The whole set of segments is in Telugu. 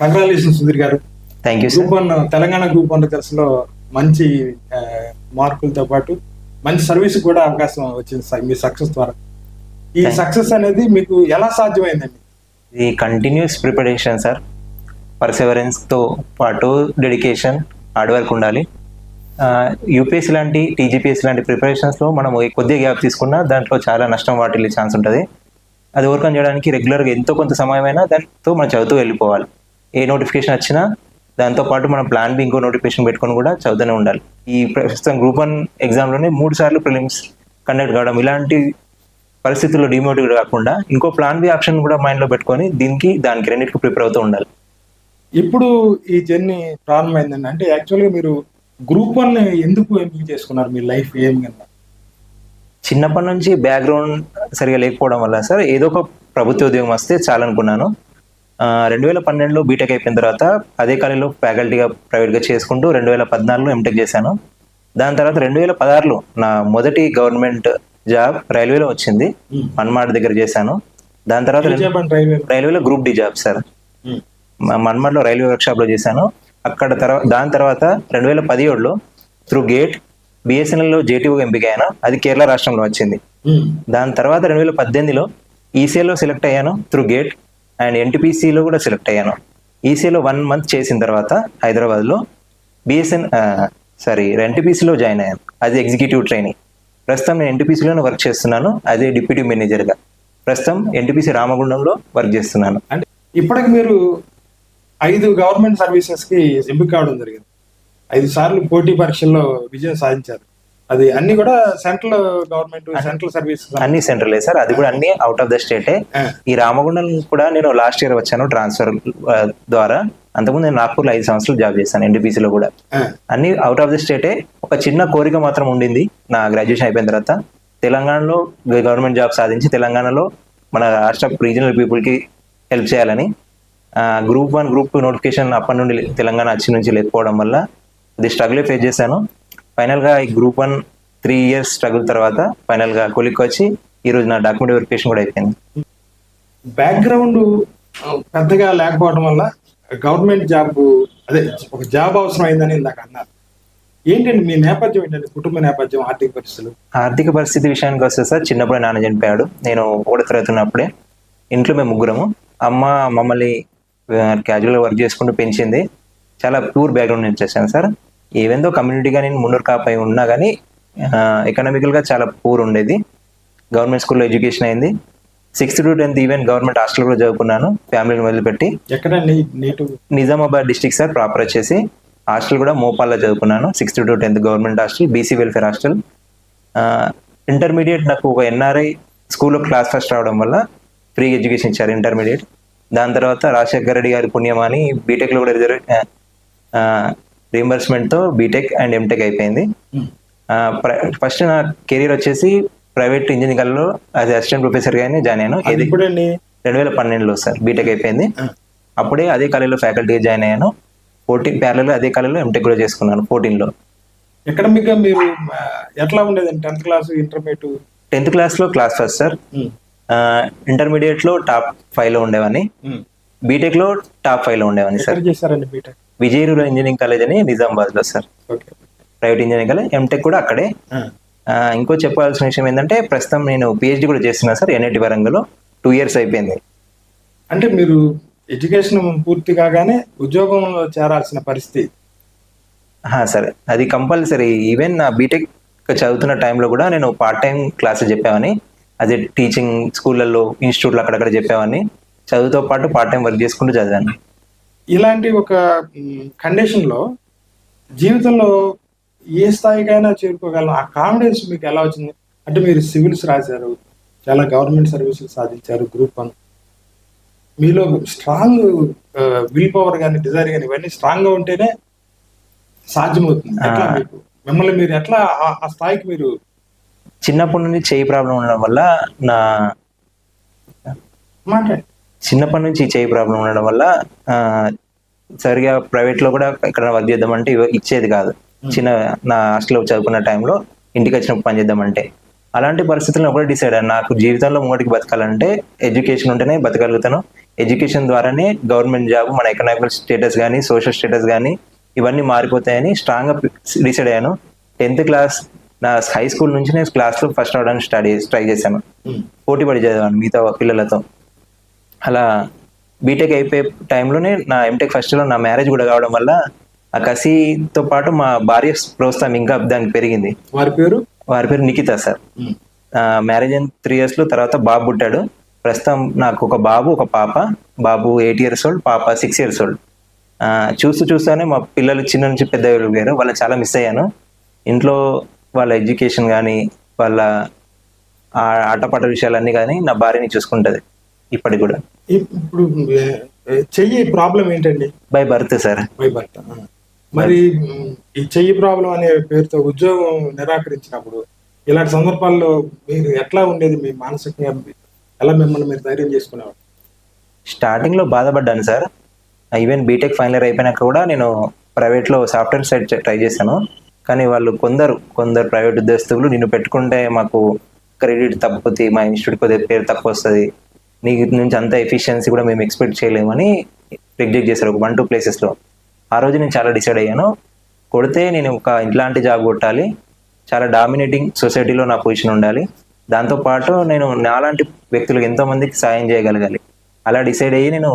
కంగ్రాచులేషన్ సుధీర్ గారు. Thank you group one Telangana group one రిజల్ట్స్లో మంచి మార్కులతో పాటు మంచి సర్వీస్ కూడా అవకాశం వచ్చింది సార్ మీ సక్సెస్ ద్వారా. ఈ సక్సెస్ అనేది మీకు ఎలా సాధ్యమైందండి? ఇది కంటిన్యూస్ ప్రిపరేషన్ సార్ పర్సెవరెన్స్తో పాటు డెడికేషన్ హార్డ్ వర్క్ ఉండాలి. యూపీఎస్సీ లాంటి టీజీపీఎస్సీ లాంటి ప్రిపరేషన్స్లో మనం కొద్దిగా గ్యాప్ తీసుకున్నా దాంట్లో చాలా నష్టం వాటిల్లే ఛాన్స్ ఉంటుంది. అది ఓవర్కమ్ చేయడానికి రెగ్యులర్గా ఎంతో కొంత సమయమైనా దాంతో మనం చదువుతూ వెళ్ళిపోవాలి. ఏ నోటిఫికేషన్ వచ్చినా దాంతో పాటు మనం ప్లాన్ బి ఇంకో నోటిఫికేషన్ పెట్టుకొని కూడా చదువుతూనే ఉండాలి. ఈ ప్రస్తుతం గ్రూప్ వన్ ఎగ్జామ్లోనే మూడు సార్లు ప్రిలిమ్స్ కండక్ట్ కావడం ఇలాంటి పరిస్థితుల్లో డిమోటివేట్ కాకుండా ఇంకో ప్లాన్ బి ఆప్షన్ కూడా మైండ్లో పెట్టుకొని దీనికి దానికి రెండింటికి ప్రిపేర్ అవుతూ ఉండాలి. ఇప్పుడు ఈ జర్నీ ప్రారంభమైందండి. అంటే యాక్చువల్గా మీరు గ్రూప్ వన్ ఎందుకు ఎంపిక చేసుకున్నారు మీ లైఫ్ ఏం కింద చిన్నప్పటి నుంచి బ్యాక్గ్రౌండ్ సరిగా లేకపోవడం వల్ల సార్ ఏదో ఒక ప్రభుత్వ ఉద్యోగం వస్తే చాలనుకున్నాను. రెండు వేల పన్నెండులో బీటెక్ అయిపోయిన తర్వాత అదే కాలేజీలో ఫ్యాకల్టీగా ప్రైవేట్గా చేసుకుంటూ రెండు వేల పద్నాలుగులో ఎంటెక్ చేశాను. దాని తర్వాత రెండు వేల పదహారులో నా మొదటి గవర్నమెంట్ జాబ్ రైల్వేలో వచ్చింది. మన్మాడ్ దగ్గర చేశాను. దాని తర్వాత రైల్వేలో? Group D job sir. మ- మన్మాడ్లో రైల్వే వర్క్షాప్లో చేశాను. అక్కడ తర్వాత దాని తర్వాత రెండు వేల పదిహేడులో త్రూ గేట్ బిఎస్ఎన్ఎల్లో జేటీఓగా ఎంపిక అయ్యాను. అది కేరళ రాష్ట్రంలో వచ్చింది. దాని తర్వాత రెండు వేల పద్దెనిమిదిలో ఈసీఏలో సెలెక్ట్ అయ్యాను త్రూ గేట్. అండ్ ఎన్టీపీసీలో కూడా సెలెక్ట్ అయ్యాను. ఈసీలో వన్ మంత్ చేసిన తర్వాత హైదరాబాద్లో బిఎస్ఎన్ సారీ ఎన్టీపీసీలో జాయిన్ అయ్యాను. అది ఎగ్జిక్యూటివ్ ట్రైనింగ్. ప్రస్తుతం నేను ఎన్టీపీసీలోనే వర్క్ చేస్తున్నాను. అదే డిప్యూటీ మేనేజర్గా. ప్రస్తుతం ఎన్టీపీసీ రామగుండంలో వర్క్ చేస్తున్నాను. అంటే ఇప్పటికి మీరు ఐదు గవర్నమెంట్ సర్వీసెస్కి ఎంపిక కావడం జరిగింది. ఐదు సార్లు పోటీ పరీక్షల్లో విజయం సాధించారు. అది అన్ని కూడా సెంట్రల్ గవర్నమెంట్ సెంట్రల్ సర్వీస్ అన్ని సెంట్రలే సార్. అది కూడా అన్ని అవుట్ ఆఫ్ ద స్టేటే ఈ రామగుండం కూడా నేను లాస్ట్ ఇయర్ వచ్చాను ట్రాన్స్ఫర్ ద్వారా. అంతకుముందు నేను నాగ్పూర్లో ఐదు సంవత్సరాలు జాబ్ చేశాను ఎన్టీపీసీలో కూడా. అన్ని అవుట్ ఆఫ్ ద స్టేటే ఒక చిన్న కోరిక మాత్రం ఉండింది నా గ్రాడ్యుయేషన్ అయిపోయిన తర్వాత. తెలంగాణలో గవర్నమెంట్ జాబ్ సాధించి తెలంగాణలో మన రాష్ట్ర రీజనల్ పీపుల్కి హెల్ప్ చేయాలని group one group two notification అప్పటి నుండి తెలంగాణ వచ్చి నుంచి లేకపోవడం వల్ల అది స్ట్రగుల్ ఫేస్ చేశాను. ఫైనల్గా ఈ group one three years struggle తర్వాత ఫైనల్గా కొలిక్కి వచ్చి ఈ రోజు నా డాక్యుమెంట్ వెరిఫికేషన్ కూడా అయిపోయింది. బ్యాక్గ్రౌండ్ పెద్దగా లేకపోవడం వల్ల గవర్నమెంట్ జాబ్ అదే ఒక జాబ్ అవసరం అయిందని ఇందాక అన్నారు. ఏంటండి మీ నేపథ్యం ఏంటండి? కుటుంబ నేపథ్యం ఆర్థిక పరిస్థితులు? ఆర్థిక పరిస్థితి విషయానికి వస్తే సార్ చిన్నప్పుడే నాన్న చనిపోయాడు. నేను ఒకటి తరగతున్నప్పుడే ఇంట్లో మేము ముగ్గురము. అమ్మ మమ్మల్ని క్యాజువల్గా వర్క్ చేసుకుంటూ పెంచింది. చాలా ప్యూర్ బ్యాక్గ్రౌండ్ నుంచి వచ్చాను సార్. ఏవేందో కమ్యూనిటీగా నేను మున్నూరు కాపై ఉన్నా కానీ ఎకనామికల్గా చాలా పూర్ ఉండేది. గవర్నమెంట్ స్కూల్లో ఎడ్యుకేషన్ అయింది. Sixth to tenth even government hostel కూడా చదువుకున్నాను ఫ్యామిలీని వదిలిపెట్టి. నిజామాబాద్ డిస్టిక్ సార్ ప్రాపర్ వచ్చేసి హాస్టల్ కూడా మోపాల్లో చదువుకున్నాను. Sixth to tenth government hostel BC welfare hostel intermediate నాకు ఒక ఎన్ఆర్ఐ స్కూల్లో క్లాస్ ఫస్ట్ రావడం వల్ల ఫ్రీ ఎడ్యుకేషన్ ఇచ్చారు ఇంటర్మీడియట్ దాని తర్వాత రాజశేఖర రెడ్డి గారి పుణ్యమాని బీటెక్లో కూడా రిజర్వ్ రీంబర్స్మెంట్తో బీటెక్ అండ్ ఎంటెక్ అయిపోయింది. ఫస్ట్ నా కెరీర్ వచ్చేసి ప్రైవేట్ ఇంజనీరింగ్లో అది అసిస్టెంట్ ప్రొఫెసర్గానే జాయిన్ అయ్యాను. ఇది రెండు వేల పన్నెండులో సార్ బీటెక్ అయిపోయింది. అప్పుడే అదే కాలేజీలో ఫ్యాకల్టీగా జాయిన్ అయ్యాను. ఫోర్టీన్ ప్యారలో అదే కాలేజీలో ఎంటెక్ కూడా చేసుకున్నాను ఫోర్టీన్లో ఎకడమిక్గా మీరు ఎట్లా ఉండేదండి? టెన్త్ క్లాస్ ఇంటర్మీడియట్ టెన్త్ క్లాస్లో క్లాస్ ఫస్ట్ సార్. ఇంటర్మీడియట్లో టాప్ ఫైవ్లో ఉండేవాడిని బీటెక్లో టాప్ ఫైవ్లో ఉండేవాడిని ఎక్కడ సార్. చేశారండి బీటెక్ విజయనగరం ఇంజనీరింగ్ కాలేజ్ అని నిజామాబాద్లో sir. Okay. Private engineering college MTech కూడా అక్కడే. ఇంకో చెప్పాల్సిన విషయం ఏంటంటే ప్రస్తుతం నేను పిహెచ్డి కూడా చేస్తున్నాను సార్ ఎన్ఐటి వరంగల్లో. టూ ఇయర్స్ అయిపోయింది. అంటే మీరు ఎడ్యుకేషన్ పూర్తి కాగానే ఉద్యోగంలో చేరాల్సిన పరిస్థితి. సరే అది కంపల్సరీ. ఈవెన్ నా బీటెక్ చదువుతున్న టైంలో కూడా నేను పార్ట్ టైం క్లాసెస్ చెప్పేవాని అదే టీచింగ్ స్కూళ్ళల్లో ఇన్స్టిట్యూట్లో అక్కడక్కడ చెప్పేవాడిని చదువుతో పాటు పార్ట్ టైం వర్క్ చేసుకుంటూ చదివాను. ఇలాంటి ఒక కండిషన్లో జీవితంలో ఏ స్థాయికైనా చేరుకోగలం. ఆ కాన్ఫిడెన్స్ మీకు ఎలా వచ్చింది? అంటే మీరు సివిల్స్ రాశారు చాలా గవర్నమెంట్ సర్వీసులు సాధించారు గ్రూప్ వన్. మీలో స్ట్రాంగ్ విల్ పవర్ కానీ డిజైర్ కానీ ఇవన్నీ స్ట్రాంగ్గా ఉంటేనే సాధ్యమవుతుంది. ఎట్లా ఆ. మీకు? మిమ్మల్ని మీరు ఎట్లా ఆ- ఆ స్థాయికి మీరు చిన్నప్పటి నుండి చేయి ప్రాబ్లం ఉండడం వల్ల నా మాట్లాడండి. చిన్నప్పటి నుంచి ఈ చేయి ప్రాబ్లం ఉండడం వల్ల సరిగా ప్రైవేట్లో కూడా ఎక్కడ వర్క్ చేద్దామంటే ఇచ్చేది కాదు. చిన్న నా హాస్టల్లో చదువుకున్న టైంలో ఇంటికి వచ్చినప్పుడు పని చేద్దామంటే. అలాంటి పరిస్థితుల్లో ఒకటి డిసైడ్ అయ్యాను నాకు జీవితంలో ముంగటికి బతకాలంటే ఎడ్యుకేషన్ ఉంటేనే బతకగలుగుతాను. ఎడ్యుకేషన్ ద్వారానే గవర్నమెంట్ జాబ్ మన ఎకనామికల్ స్టేటస్ కానీ సోషల్ స్టేటస్ కానీ ఇవన్నీ మారిపోతాయని స్ట్రాంగ్గా డిసైడ్ అయ్యాను. టెన్త్ క్లాస్ నా హై స్కూల్ నుంచి నేను క్లాస్లో ఫస్ట్ అవడానికి స్టడీ ట్రై చేశాను. పోటీ పడి చదివాను మిగతా పిల్లలతో. అలా బీటెక్ అయిపోయే టైంలోనే నా ఎంటెక్ ఫస్ట్లో నా మ్యారేజ్ కూడా కావడం వల్ల ఆ కసితో పాటు మా భార్య ప్రోత్సాహం ఇంకా దానికి పెరిగింది. వారి పేరు? వారి పేరు నిఖిత సార్. మ్యారేజ్ అయిన త్రీ ఇయర్స్లో తర్వాత బాబు పుట్టాడు. ప్రస్తుతం నాకు ఒక బాబు ఒక పాప. బాబు ఎయిట్ ఇయర్స్ ఓల్డ్ పాప సిక్స్ ఇయర్స్ ఓల్డ్. చూస్తూ చూస్తూనే మా పిల్లలు చిన్న నుంచి పెద్ద వెళ్ళారు వాళ్ళని చాలా మిస్ అయ్యాను. ఇంట్లో వాళ్ళ ఎడ్యుకేషన్ కానీ వాళ్ళ ఆటపాట విషయాలన్నీ కానీ నా భార్యని చూసుకుంటుంది. ఇప్పటికి కూడా. ఇప్- ఇప్పుడు చెయ్యి ప్రాబ్లం ఏంటండి? By birth sir. బై భర్త ఆ. మరి ఈ చెయ్యి ప్రాబ్లం అనే పేరుతో ఉద్యోగం నిరాకరించినప్పుడు ఇలాంటి సందర్భాల్లో మీరు ఎట్లా ఉండేది మీ మానసికంగా? ఎలా మిమ్మల్ని మీరు ధైర్యం చేసుకునేవారు స్టార్టింగ్లో బాధపడ్డాను sir. Even BTech final year అయిపోయినాక కూడా నేను ప్రైవేట్లో సాఫ్ట్వేర్ సైడ్ ట్రై చేశాను. కానీ వాళ్ళు కొందరు కొందరు ప్రైవేట్ ఉద్యోగస్తులు నిన్ను పెట్టుకుంటే మాకు క్రెడిట్ తప్పుతుంది మా ఇన్స్టిట్యూట్ కొద్దిగా పేరు తక్కువ వస్తుంది. నీ నుంచి అంత ఎఫిషియన్సీ కూడా మేము ఎక్స్పెక్ట్ చేయలేమని రిజెక్ట్ చేశారు ఒక వన్ టూ ప్లేసెస్లో ఆ రోజు నేను చాలా డిసైడ్ అయ్యాను. కొడితే నేను ఒక ఇట్లాంటి జాబ్ కొట్టాలి. చాలా డామినేటింగ్ సొసైటీలో నా పొజిషన్ ఉండాలి. దాంతోపాటు నేను నాలాంటి వ్యక్తులకు ఎంతో మందికి సాయం చేయగలగాలి. అలా డిసైడ్ అయ్యి నేను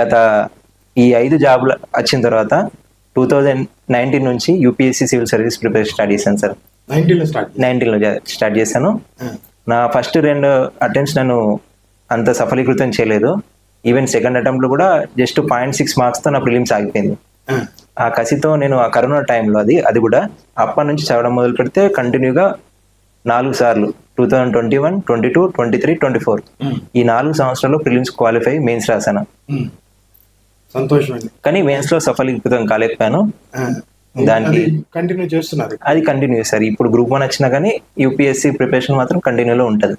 గత ఈ ఐదు జాబులు వచ్చిన తర్వాత టూ థౌజండ్ నైన్టీన్ నుంచి UPSC civil service preparation start చేశాను సార్. నైన్టీన్లో స్టార్ట్ నైన్టీన్లో స్టార్ట్ చేశాను. నా ఫస్ట్ రెండు అటెంప్ట్స్ నన్ను అంత సఫలీకృతం చేయలేదు. ఈవెన్ సెకండ్ అటెంప్ట్లో కూడా జస్ట్ పాయింట్ సిక్స్ మార్క్స్తో నా ప్రిలిమ్స్ ఆగిపోయింది. ఆ. కసితో నేను ఆ కరోనా టైంలో అది అది కూడా అప్పటి నుంచి చదవడం మొదలు పెడితే కంటిన్యూగా నాలుగు సార్లు two thousand twenty one twenty two twenty three twenty four ఈ నాలుగు సంవత్సరాల్లో ప్రిలిమ్స్ క్వాలిఫై మెయిన్స్ రాశాను. సంతోషం కానీ మెయిన్స్లో సఫలీకృతం కాలేకపోయాను. దానికి- అది కంటిన్యూ చేస్తున్నారు. అది కంటిన్యూ సార్ ఇప్పుడు గ్రూప్ వన్ వచ్చినా కానీ యూపీఎస్సీ ప్రిపరేషన్ మాత్రం కంటిన్యూలో ఉంటుంది.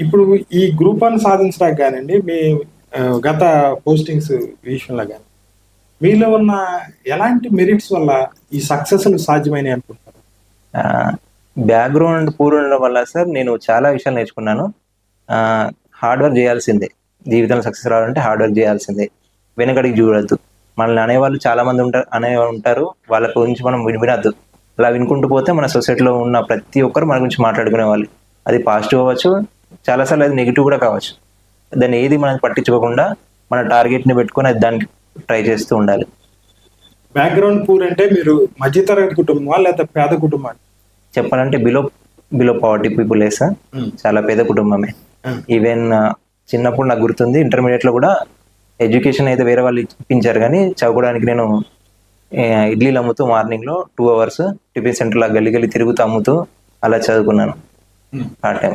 ఇప్పుడు ఈ గ్రూప్ వన్ సాధించడానికి కానండి మీ గత పోస్టింగ్స్ విషయంలో కానీ మీలో ఉన్న ఎలాంటి మెరిట్స్ వల్ల ఈ సక్సెస్లు సాధ్యమైనవి అనుకుంటారు బ్యాక్గ్రౌండ్ పూర్ ఉండడం వల్ల సార్ నేను చాలా విషయాలు నేర్చుకున్నాను. హార్డ్ వర్క్ చేయాల్సిందే. జీవితంలో సక్సెస్ రావాలంటే హార్డ్ వర్క్ చేయాల్సిందే. వెనకడికి చూడద్దు. మనల్ని అనేవాళ్ళు చాలా మంది ఉంటారు అనే ఉంటారు. వాళ్ళ గురించి మనం విని- అలా వినుకుంటూ పోతే మన సొసైటీలో ఉన్న ప్రతి ఒక్కరు మన గురించి మాట్లాడుకునే వాళ్ళు అది పాజిటివ్ అవ్వచ్చు చాలాసార్లు అది నెగిటివ్ కూడా కావచ్చు. దాన్ని ఏది మనం పట్టించుకోకుండా మన టార్గెట్ని పెట్టుకొని అది దానికి ట్రై చేస్తూ ఉండాలి. బ్యాక్గ్రౌండ్ పూర్ అంటే మీరు మధ్యతరగతి కుటుంబమా లేదా పేద కుటుంబం చెప్పాలంటే below below poverty people sir. చాలా పేద కుటుంబమే. ఈవెన్ ఆ, చిన్నప్పుడు నాకు గుర్తుంది ఇంటర్మీడియట్లో కూడా ఎడ్యుకేషన్ అయితే వేరే వాళ్ళు ఇప్పించారు కానీ చదువుకోవడానికి నేను ఇడ్లీలు అమ్ముతూ మార్నింగ్లో టూ అవర్స్ టిఫిన్ సెంటర్లో గల్లి గల్లి తిరుగుతూ అమ్ముతూ అలా చదువుకున్నాను. ఆ time